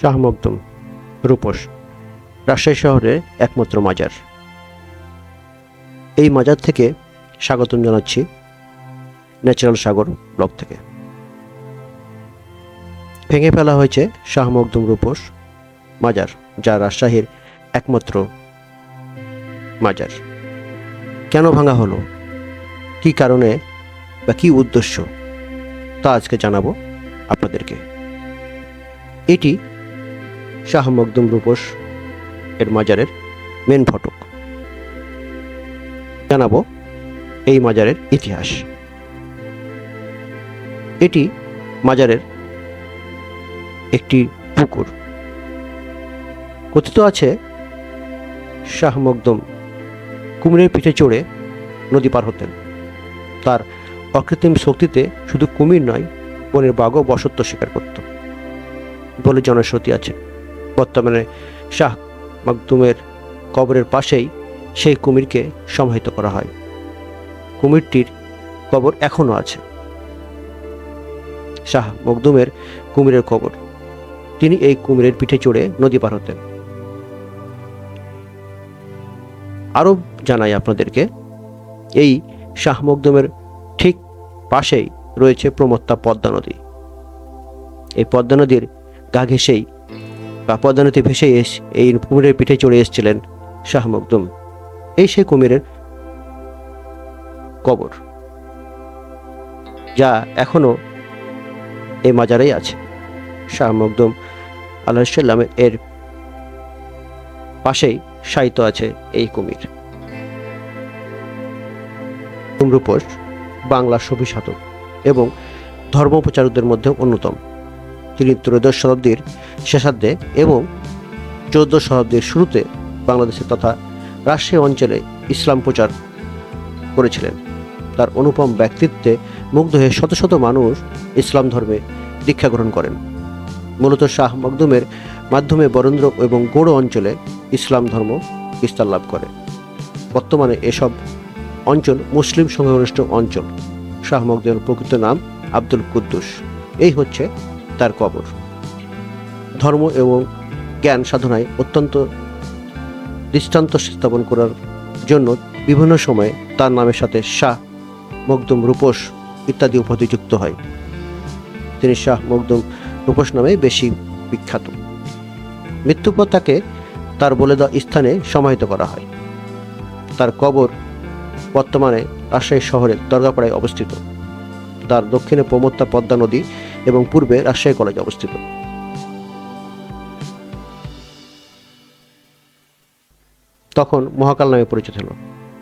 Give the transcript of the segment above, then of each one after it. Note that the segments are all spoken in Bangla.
শাহ মখদুম রূপস, রাজশাহী শহরে একমাত্র মাজার। এই মাজার থেকে স্বাগতম জানাচ্ছি ন্যাচারাল সাগর ব্লক থেকে। ভেঙে ফেলা হয়েছে শাহ মখদুম রূপস মাজার, যা রাজশাহীর একমাত্র মাজার। কেন ভাঙা হলো? কি কারণে বা কি উদ্দেশ্য? তা আজকে জানাব আপনাদেরকে। এটি শাহ মখদুম রূপস এর মাজারের মেন ফটক। জানাব এই মাজারের ইতিহাস। এটি মাজারের একটি পুকুর। কথিত আছে, শাহ মখদুম কুমিরের পিঠে চড়ে নদী পার হতেন। তার অকৃত্রিম শক্তিতে শুধু কুমির নয়, বনের বাঘও বসত্ব স্বীকার করত। বলে জনশ্রুতি আছে। বর্তমানে শাহ মখদুমের কবরের পাশেই সেই কুমিরকে সমাহিত করা হয়। কুমিরটির কবর এখনও আছে। শাহ মখদুমের কুমিরের কবর। তিনি এই কুমিরের পিঠে চড়ে নদী পার হতেন। আরও জানাই আপনাদেরকে, এই শাহ মখদুমের ঠিক পাশেই রয়েছে প্রমত্তা পদ্মা নদী। এই পদ্মা নদীর গা ঘেঁষেই বা পদ্মা নদী ভেসে এস এই কুমিরের পিঠে চড়ে এসেছিলেন শাহ মখদুম এই সেই কুমিরের কবর, যা এখনও এই মাজারেই আছে। শাহ মখদুম আল্লাহ এর পাশেই শায়িত আছে এই কুমির। রূপস বাংলা ছবি সাধক এবং ধর্মপ্রচারকদের মধ্যে অন্যতম। তিনি ত্রয়োদশ শতাব্দীর শেষার্ধে এবং চৌদ্দ শতাব্দীর শুরুতে বাংলাদেশে তথা রাজশাহী অঞ্চলে ইসলাম প্রচার করেছিলেন। তার অনুপম ব্যক্তিত্বে মুগ্ধ হয়ে শত শত মানুষ ইসলাম ধর্মে দীক্ষা গ্রহণ করেন। মূলত শাহ মখদুমের মাধ্যমে বরেন্দ্র এবং গৌড় অঞ্চলে ইসলাম ধর্ম বিস্তার লাভ করে। বর্তমানে এসব অঞ্চল মুসলিম সংখ্যাগরিষ্ঠ অঞ্চল। শাহ মখদুমের প্রকৃত নাম আব্দুল কুদ্দুস। এই হচ্ছে তার কবর। ধর্ম এবং জ্ঞান সাধনায় অত্যন্ত দৃষ্টান্ত স্থাপন করার জন্য বিভিন্ন সময়ে তার নামের সাথে শাহ মখদুম রূপস ইত্যাদি উপাধি যুক্ত হয়। তিনি শাহ মখদুম রূপস নামে বেশি বিখ্যাত। মৃত্যুর পর তাকে তার বলে দেওয়া স্থানে সমাহিত করা হয়। তার কবর বর্তমানে রাজশাহী শহরের দরগাপাড়ায় অবস্থিত। তার দক্ষিণে প্রমত্তা পদ্মা নদী এবং পূর্বে রাজশাহী কলেজ অবস্থিত তখন মহাকাল নামে পরিচিত হল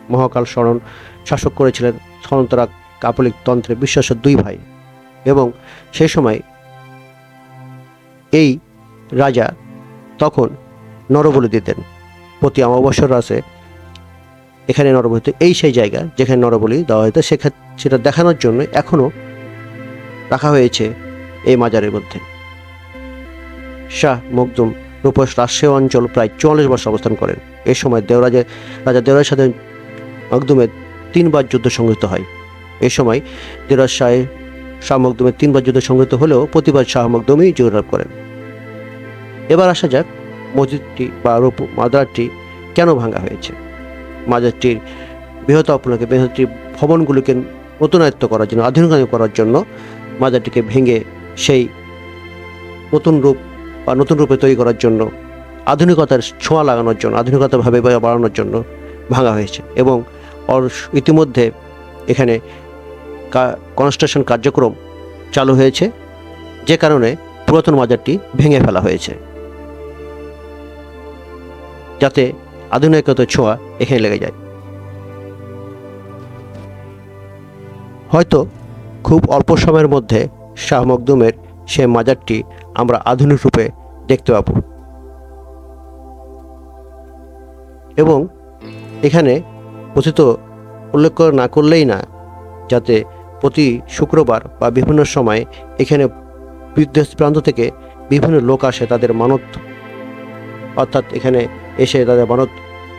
মহাকাল স্মরণ শাসক করেছিলেন স্মরণতরা কাপলিক তন্ত্রে বিশ্বাসের দুই ভাই এবং সেই সময় এই রাজা তখন নরবলি দিতেন প্রতি অমাবস্যার রাসে এখানে নরবলি। এই সেই জায়গা যেখানে নরবলি দেওয়া হতো সেক্ষেত্রে সেটা দেখানোর জন্য এখনও রাখা হয়েছে এই মাজারের মধ্যে। শাহ মখদুম রূপস রাজশাহী অঞ্চল প্রায় চুয়াল্লিশ বছর অবস্থান করেন। এই সময় দেওরাজের রাজা দেওরাজের সাথে মখদুমের তিনবার যুদ্ধ সংঘটিত হয়। এই সময় দেওরাজ শাহ শাহ মখদুমের তিনবার যুদ্ধ সংঘটিত হলেও প্রতিবার শাহ মখদুমই জয়লাভ করেন। এবার আসা যাক মসজিদটি বা রূপ মাজারটি কেন ভাঙা হয়েছে। মাজারটির বৃহৎ উপলক্ষে বৃহৎটির ভবনগুলিকে নতুনায়ত্ত করার জন্য, আধুনিকায়ন করার জন্য মাজারটিকে ভেঙে সেই নতুন রূপ বা নতুন রূপে তৈরি করার জন্য, আধুনিকতার ছোঁয়া লাগানোর জন্য, আধুনিকতাভাবে বাড়ানোর জন্য ভাঙা হয়েছে এবং ইতিমধ্যে এখানে কনস্ট্রাকশন কার্যক্রম চালু হয়েছে, যে কারণে পুরাতন মাজারটি ভেঙে ফেলা হয়েছে। যাতে আধুনিকতার ছোঁয়া এখানে লেগে যায়। হয়তো খুব অল্প সময়ের মধ্যে শাহ মখদুমের সে মাজারটি আমরা আধুনিক রূপে দেখতে পাব। এবং এখানে কথিত উল্লেখ না করলেই না, যাতে প্রতি শুক্রবার বা বিভিন্ন সময় এখানে বিদেশ প্রান্ত থেকে বিভিন্ন লোক আসে তাদের মানত, অর্থাৎ এখানে এসে তাদের মানত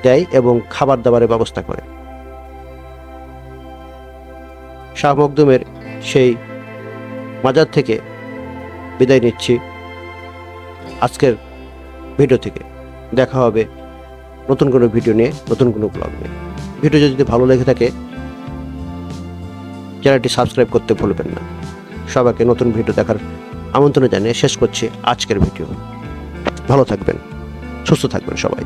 দেয় এবং খাবার দাবারের ব্যবস্থা করে। শাহ মখদুমের সেই মাজার থেকে বিদায় নিচ্ছি। আজকের ভিডিও থেকে দেখা হবে নতুন কোনো ভিডিও নিয়ে, নতুন কোনো ব্লগ নিয়ে। ভিডিও যদি ভালো লেগে থাকে, চ্যানেলটি সাবস্ক্রাইব করতে ভুলবেন না। সবাইকে নতুন ভিডিও দেখার আমন্ত্রণ জানিয়ে শেষ করছি আজকের ভিডিও। ভালো থাকবেন, সুস্থ থাকবেন সবাই।